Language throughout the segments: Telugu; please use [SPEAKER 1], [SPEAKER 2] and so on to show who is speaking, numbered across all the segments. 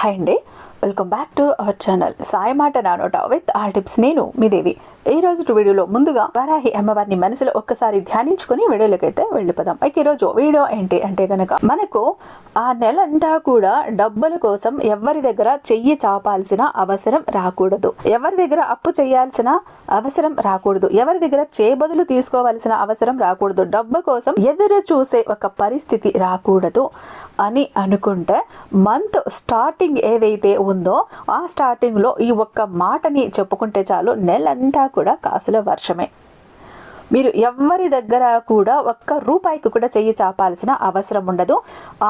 [SPEAKER 1] హాయ్ అండి. Welcome back to our channel Sai మాట నానోట విత్ ఆల్ టిప్స్ నేను మీ దేవి. ఈ రోజు వీడియోలో ముందుగా వరాహి అమ్మవారిని మనసులో ఒక్కసారి ధ్యానించుకుని వీడియోలకైతే వెళ్ళిపోదాం. అయితే ఈరోజు వీడియో ఏంటి అంటే కనుక మనకు ఆ నెలంతా కూడా డబ్బుల కోసం ఎవరి దగ్గర చెయ్యి చాపాల్సిన అవసరం రాకూడదు. ఎవరి దగ్గర అప్పు చేయాల్సిన అవసరం రాకూడదు. ఎవరి దగ్గర చేబదులు తీసుకోవాల్సిన అవసరం రాకూడదు. డబ్బు కోసం ఎదురు చూసే ఒక పరిస్థితి రాకూడదు అని అనుకుంటే మంత్ స్టార్టింగ్ ఏదైతే ఉందో ఆ స్టార్టింగ్లో ఈ ఒక్క మాటని చెప్పుకుంటే చాలు నెలంతా కూడా కాసుల వర్షమే. మీరు ఎవరి దగ్గర కూడా ఒక్క రూపాయికి కూడా చెయ్యి చాపాల్సిన అవసరం ఉండదు.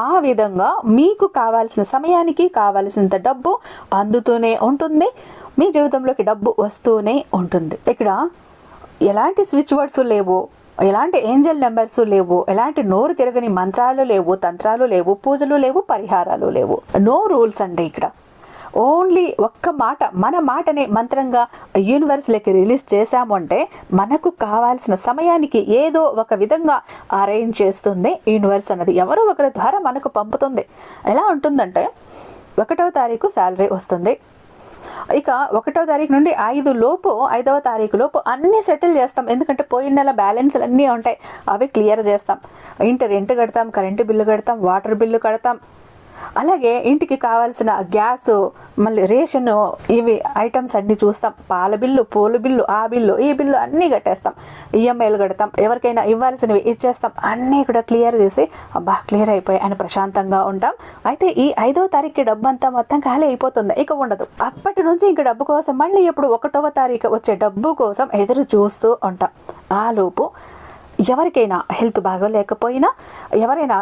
[SPEAKER 1] ఆ విధంగా మీకు కావాల్సిన సమయానికి కావాల్సినంత డబ్బు అందుతూనే ఉంటుంది. మీ జీవితంలోకి డబ్బు వస్తూనే ఉంటుంది. ఇక్కడ ఎలాంటి స్విచ్ వర్డ్స్ లేవు ఎలాంటి ఏంజల్ నెంబర్స్ లేవు ఎలాంటి నోరు తిరగని మంత్రాలు లేవు తంత్రాలు లేవు పూజలు లేవు పరిహారాలు లేవు. నో రూల్స్ అండి ఇక్కడ. ఓన్లీ ఒక్క మాట మన మాటనే మంత్రంగా యూనివర్స్లోకి రిలీజ్ చేశాము అంటే మనకు కావాల్సిన సమయానికి ఏదో ఒక విధంగా అరేంజ్ చేస్తుంది యూనివర్స్ అన్నది. ఎవరో ఒకరి ద్వారా మనకు పంపుతుంది. ఎలా ఉంటుందంటే ఒకటవ తారీఖు శాలరీ వస్తుంది. ఇక ఒకటో తారీఖు నుండి ఐదు లోపు ఐదవ తారీఖు లోపు అన్నీ సెటిల్ చేస్తాం. ఎందుకంటే పోయిన నెల బ్యాలెన్స్లు అన్నీ ఉంటాయి. అవి క్లియర్ చేస్తాం. ఇంటి రెంట్ కడతాం కరెంటు బిల్లు కడతాం వాటర్ బిల్లు కడతాం. అలాగే ఇంటికి కావాల్సిన గ్యాస్ మళ్ళీ రేషన్ ఇవి ఐటమ్స్ అన్నీ చూస్తాం. పాల బిల్లు పూల బిల్లు ఆ బిల్లు ఈ బిల్లు అన్నీ కట్టేస్తాం. ఈఎంఐలు కడతాం. ఎవరికైనా ఇవ్వాల్సినవి ఇచ్చేస్తాం. అన్నీ కూడా క్లియర్ చేసి అబ్బా క్లియర్ అయిపోయి అని ప్రశాంతంగా ఉంటాం. అయితే ఈ ఐదో తారీఖు డబ్బు అంతా మొత్తం ఖాళీ అయిపోతుంది. ఇక ఉండదు. అప్పటి నుంచి ఇంక డబ్బు కోసం మళ్ళీ ఎప్పుడు ఒకటవ తారీఖు వచ్చే డబ్బు కోసం ఎదురు చూస్తూ ఉంటాం. ఆ లోపు ఎవరికైనా హెల్త్ బాగోలేకపోయినా ఎవరైనా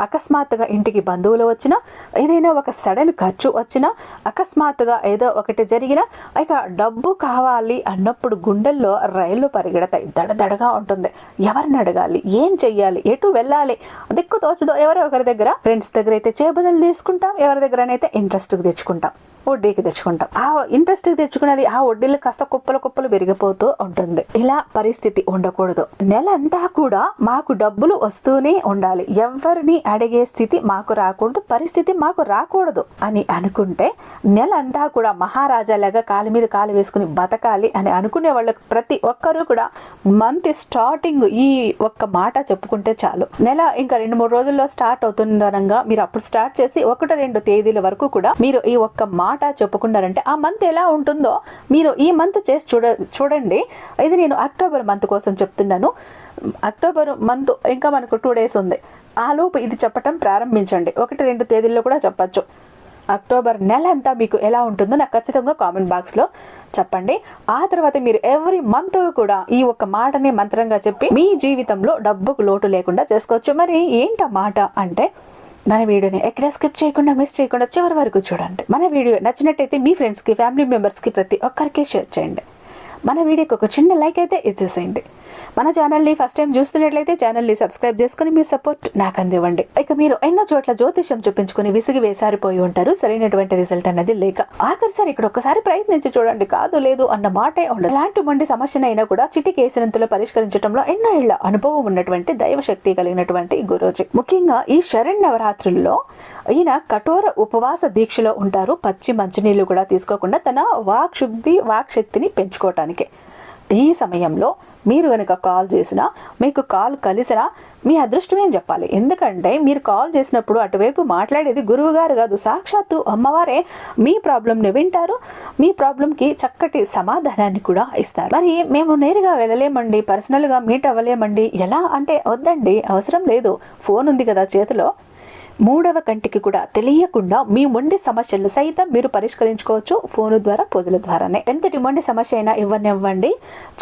[SPEAKER 1] అకస్మాత్తుగా ఇంటికి బంధువులు వచ్చినా ఏదైనా ఒక సడన్ ఖర్చు వచ్చినా అకస్మాత్తుగా ఏదో ఒకటి జరిగినా ఇక డబ్బు కావాలి అన్నప్పుడు గుండెల్లో రైళ్ళు పరిగెడతాయి. దడదడగా ఉంటుంది. ఎవరిని అడగాలి? ఏం చెయ్యాలి? ఎటు వెళ్ళాలి? దిక్కు తోచదో ఎవరో ఒకరి దగ్గర. ఫ్రెండ్స్ దగ్గర అయితే చేబదులు తీసుకుంటాం. ఎవరి దగ్గరనైతే ఇంట్రెస్ట్కి తెచ్చుకుంటాం. వడ్డీకి తెచ్చుకుంటాం. ఆ ఇంట్రెస్ట్ తెచ్చుకున్నది ఆ వడ్డీలు కాస్త కుప్పలు కుప్పలు పెరిగిపోతూ ఉంటుంది. ఇలా పరిస్థితి ఉండకూడదు. నెల అంతా కూడా మాకు డబ్బులు వస్తూనే ఉండాలి. ఎవరిని అడిగే స్థితి మాకు రాకూడదు పరిస్థితి మాకు రాకూడదు అని అనుకుంటే నెల అంతా కూడా మహారాజాలాగా కాలు మీద కాలు వేసుకుని బతకాలి అని అనుకునే వాళ్ళకి ప్రతి ఒక్కరూ కూడా మంత్ స్టార్టింగ్ ఈ ఒక్క మాట చెప్పుకుంటే చాలు. నెల ఇంకా రెండు మూడు రోజుల్లో స్టార్ట్ అవుతుందనంగా మీరు అప్పుడు స్టార్ట్ చేసి ఒకటి రెండు తేదీల వరకు కూడా మీరు ఈ ఒక్క మాట చెప్పుకున్నారంటే ఆ మంత్ ఎలా ఉంటుందో మీరు ఈ మంత్ చేసి చూడ చూడండి. ఇది నేను అక్టోబర్ మంత్ కోసం చెప్తున్నాను. అక్టోబర్ మంత్ ఇంకా మనకు టూ డేస్ ఉంది. ఆ లోపు ఇది చెప్పటం ప్రారంభించండి. ఒకటి రెండు తేదీల్లో కూడా చెప్పచ్చు. అక్టోబర్ నెల అంతా మీకు ఎలా ఉంటుందో నాకు ఖచ్చితంగా కామెంట్ బాక్స్లో చెప్పండి. ఆ తర్వాత మీరు ఎవ్రీ మంత్ కూడా ఈ ఒక్క మాటని మంత్రంగా చెప్పి మీ జీవితంలో డబ్బుకు లోటు లేకుండా చేసుకోవచ్చు. మరి ఏంట మాట అంటే మన వీడియోని ఎక్కడ స్కిప్ చేయకుండా మిస్ చేయకుండా చివరి వరకు చూడండి. మన వీడియో నచ్చినట్టయితే మీ ఫ్రెండ్స్కి ఫ్యామిలీ మెంబర్స్కి ప్రతి ఒక్కరికి షేర్ చేయండి. మన వీడియోకి ఒక చిన్న లైక్ అయితే ఇచ్చేసేయండి. మన ఛానల్ని ఫస్ట్ టైం చూస్తున్నట్లయితే ఛానల్ని సబ్స్క్రైబ్ చేసుకుని మీ సపోర్ట్ నాకు అందివ్వండి. ఇక మీరు ఎన్నో చోట్ల జ్యోతిష్యం చూపించుకుని విసిగి వేసారిపోయి ఉంటారు. సరైనటువంటి రిజల్ట్ అన్నది లేక ఆఖరిసారి ఇక్కడ ఒకసారి ప్రయత్నించి చూడండి. కాదు లేదు అన్న మాటే ఉండదు. ఎలాంటి మండి సమస్యనైనా కూడా చిటి కేసినంతలో పరిష్కరించడంలో ఎన్నో ఇళ్ళ అనుభవం ఉన్నటువంటి దైవ శక్తి కలిగినటువంటి గురూజీ. ముఖ్యంగా ఈ శరణ్ నవరాత్రుల్లో ఈయన కఠోర ఉపవాస దీక్షలో ఉంటారు. పచ్చి మంచినీళ్ళు కూడా తీసుకోకుండా తన వాక్ శుద్ధి వాక్ శక్తిని పెంచుకోవటానికి. ఈ సమయంలో మీరు కనుక కాల్ చేసినా మీకు కాల్ కలిసినా మీ అదృష్టమేం చెప్పాలి? ఎందుకంటే మీరు కాల్ చేసినప్పుడు అటువైపు మాట్లాడేది గురువు గారు కాదు సాక్షాత్తు అమ్మవారే. మీ ప్రాబ్లంని వింటారు మీ ప్రాబ్లంకి చక్కటి సమాధానాన్ని కూడా ఇస్తారు. మరి మేము నేరుగా వెళ్ళలేమండి పర్సనల్గా మీట్ అవ్వలేమండి. ఎలా అంటే వద్దండి అవసరం లేదు. ఫోన్ ఉంది కదా చేతిలో. మూడవ కంటికి కూడా తెలియకుండా మీ మొండి సమస్యలను సైతం మీరు పరిష్కరించుకోవచ్చు ఫోను ద్వారా పూజల ద్వారానే. ఎంతటి మొండి సమస్య అయినా ఇవ్వనివ్వండి.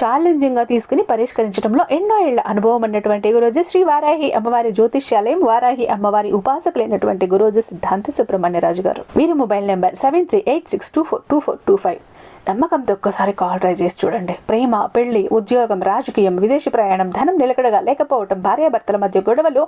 [SPEAKER 1] ఛాలెంజింగ్గా తీసుకుని పరిష్కరించడంలో ఎన్నో ఏళ్ళ అనుభవం ఉన్నటువంటి గురోజు శ్రీ వారాహి అమ్మవారి జ్యోతిష్యాలయం వారాహి అమ్మవారి ఉపాసకులైనటువంటి గురోజు సిద్ధాంత సుబ్రహ్మణ్యరాజు గారు. వీరి mobile number seven three eight six two four two four two five. నమ్మకంతో ఒక్కసారి కాల్ ట్రై చేసి చూడండి. ప్రేమ పెళ్ళి ఉద్యోగం రాజకీయం విదేశీ ప్రయాణం ధనం నిలకడగా లేకపోవటం భార్యాభర్తల మధ్య గొడవలు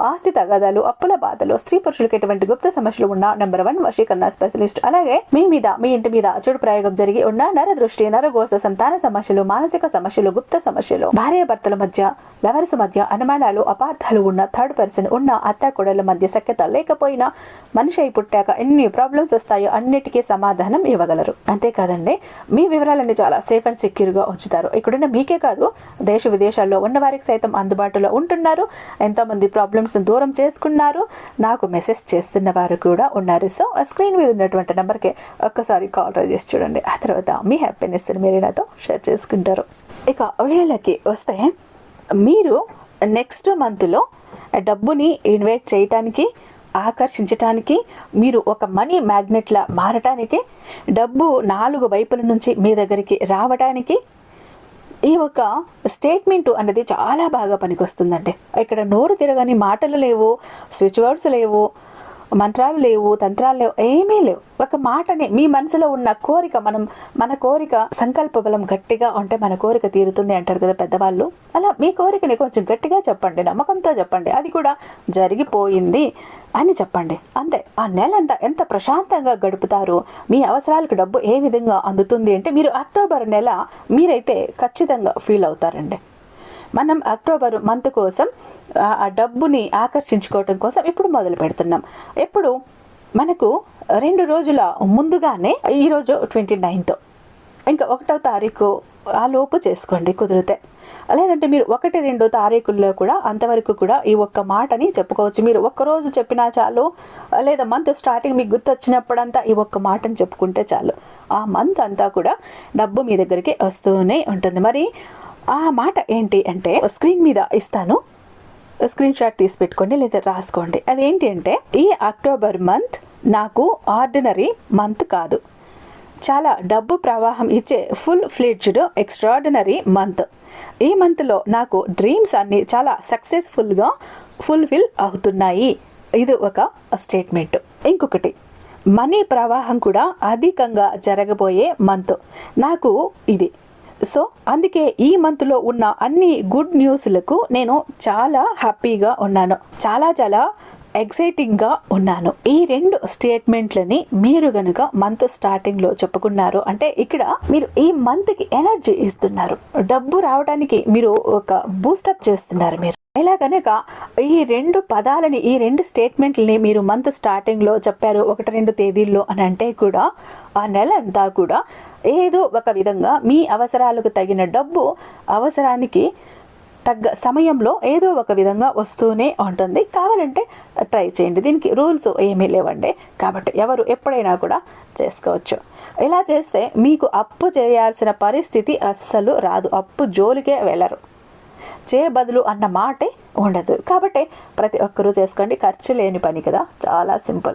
[SPEAKER 1] ఆస్తి తగాదాలు అప్పుల బాధలు స్త్రీ పురుషులకు ఎటువంటి గుప్త సమస్యలు ఉన్న నెంబర్ వన్ వశీకరణ స్పెషలిస్ట్ అలాగే మీ మీద మీ ఇంటి మీద చెడు ప్రయోగం జరిగి ఉన్న నర దృష్టి నరగోస సంతాన సమస్యలు మానసిక సమస్యలు గుప్త సమస్యలు. భార్యాభర్తల మధ్య లవర్స్ మధ్య అనుమానాలు అపార్థాలు ఉన్న థర్డ్ పర్సన్ ఉన్న అత్త కొడల మధ్య సఖ్యత లేకపోయినా మనిషి అయి పుట్టాక ఎన్ని ప్రాబ్లమ్స్ వస్తాయో అన్నిటికీ సమాధానం ఇవ్వగలరు. అంతేకాదండి మీ వివరాలన్నీ చాలా సేఫ్ అండ్ సెక్యూర్గా ఉంచుతారు. ఇక్కడున్న మీకే కాదు దేశ విదేశాల్లో ఉన్న వారికి సైతం అందుబాటులో ఉంటున్నారు. ఎంతోమంది ప్రాబ్లమ్స్ దూరం చేసుకున్నారు. నాకు మెసేజ్ చేస్తున్న వారు కూడా ఉన్నారు. సో ఆ స్క్రీన్ మీద ఉన్నటువంటి నెంబర్కి ఒక్కసారి కాల్ ట్రై చేసి చూడండి. ఆ తర్వాత మీ హ్యాపీనెస్ మీరు నాతో షేర్ చేసుకుంటారు. ఇక వీడియోలకి వస్తే మీరు నెక్స్ట్ మంత్లో డబ్బుని ఇన్వైట్ చేయటానికి ఆకర్షించటానికి మీరు ఒక మనీ మ్యాగ్నెట్లా మారటానికి డబ్బు నాలుగు వైపుల నుంచి మీ దగ్గరికి రావడానికి ఈ ఒక స్టేట్మెంట్ అనేది చాలా బాగా పనికొస్తుందండి. ఇక్కడ నోరు తిరగని మాటలు లేవు స్విచ్ వర్డ్స్ లేవు మంత్రాలు లేవు తంత్రాలు లేవు ఏమీ లేవు. ఒక మాటనే మీ మనసులో ఉన్న కోరిక మనం మన కోరిక సంకల్ప బలం గట్టిగా ఉంటే మన కోరిక తీరుతుంది అంటారు కదా పెద్దవాళ్ళు. అలా మీ కోరికని కొంచెం గట్టిగా చెప్పండి నమ్మకంతో చెప్పండి. అది కూడా జరిగిపోయింది అని చెప్పండి. అంతే. ఆ నెల అంతా ఎంత ప్రశాంతంగా గడుపుతారు మీ అవసరాలకు డబ్బు ఏ విధంగా అందుతుంది అంటే మీరు అక్టోబర్ నెల మీరైతే ఖచ్చితంగా ఫీల్ అవుతారండి. మనం అక్టోబర్ మంత్ కోసం ఆ డబ్బుని ఆకర్షించుకోవటం కోసం ఇప్పుడు మొదలు పెడుతున్నాం. ఎప్పుడు మనకు రెండు రోజుల ముందుగానే ఈరోజు ట్వంటీ నైన్త్. ఇంకా ఒకటో తారీఖు ఆ లోపు చేసుకోండి కుదిరితే. లేదంటే మీరు ఒకటి రెండు తారీఖుల్లో కూడా అంతవరకు కూడా ఈ ఒక్క మాటని చెప్పుకోవచ్చు. మీరు ఒక్కరోజు చెప్పినా చాలు లేదా మంత్ స్టార్టింగ్ మీకు గుర్తొచ్చినప్పుడంతా ఈ ఒక్క మాటని చెప్పుకుంటే చాలు. ఆ మంత్ అంతా కూడా డబ్బు మీ దగ్గరికి వస్తూనే ఉంటుంది. మరి ఆ మాట ఏంటి అంటే స్క్రీన్ మీద ఇస్తాను. స్క్రీన్ షాట్ తీసి పెట్టుకోండి లేదా రాసుకోండి. అదేంటి అంటే ఈ అక్టోబర్ మంత్ నాకు ఆర్డినరీ మంత్ కాదు. చాలా డబ్బు ప్రవాహం ఇచ్చే ఫుల్ ఫ్లెడ్జ్డ్ ఎక్స్ట్రాడినరీ మంత్. ఈ మంత్లో నాకు డ్రీమ్స్ అన్నీ చాలా సక్సెస్ఫుల్గా ఫుల్ఫిల్ అవుతున్నాయి. ఇది ఒక స్టేట్మెంట్. ఇంకొకటి మనీ ప్రవాహం కూడా అధికంగా జరగబోయే మంత్. నాకు ఇది సో అందుకే ఈ మంత్లో ఉన్న అన్ని గుడ్ న్యూస్లకు నేను చాలా హ్యాపీగా ఉన్నాను. చాలా చాలా ఎగ్జైటింగ్గా ఉన్నాను. ఈ రెండు స్టేట్మెంట్లని మీరు గనుక మంత్ స్టార్టింగ్లో చెప్పుకున్నారు అంటే ఇక్కడ మీరు ఈ మంత్కి ఎనర్జీ ఇస్తున్నారు. డబ్బు రావడానికి మీరు ఒక బూస్టప్ చేస్తున్నారు మీరు. ఇలా కనుక ఈ రెండు పదాలని ఈ రెండు స్టేట్మెంట్లని మీరు మంత్ స్టార్టింగ్లో చెప్పారు ఒకటి రెండు తేదీల్లో అని అంటే కూడా ఆ నెల అంతా కూడా ఏదో ఒక విధంగా మీ అవసరాలకు తగిన డబ్బు అవసరానికి తగ్గ సమయంలో ఏదో ఒక విధంగా వస్తూనే ఉంటుంది. కావాలంటే ట్రై చేయండి. దీనికి రూల్స్ ఏమీ లేవండి. కాబట్టి ఎవరు ఎప్పుడైనా కూడా చేసుకోవచ్చు. ఇలా చేస్తే మీకు అప్పు చేయాల్సిన పరిస్థితి అస్సలు రాదు. అప్పు జోలికే వెళ్ళరు. చే బదులు అన్న మాటే ఉండదు. కాబట్టి ప్రతి ఒక్కరూ చేసుకోండి. ఖర్చు లేని పని కదా. చాలా సింపుల్.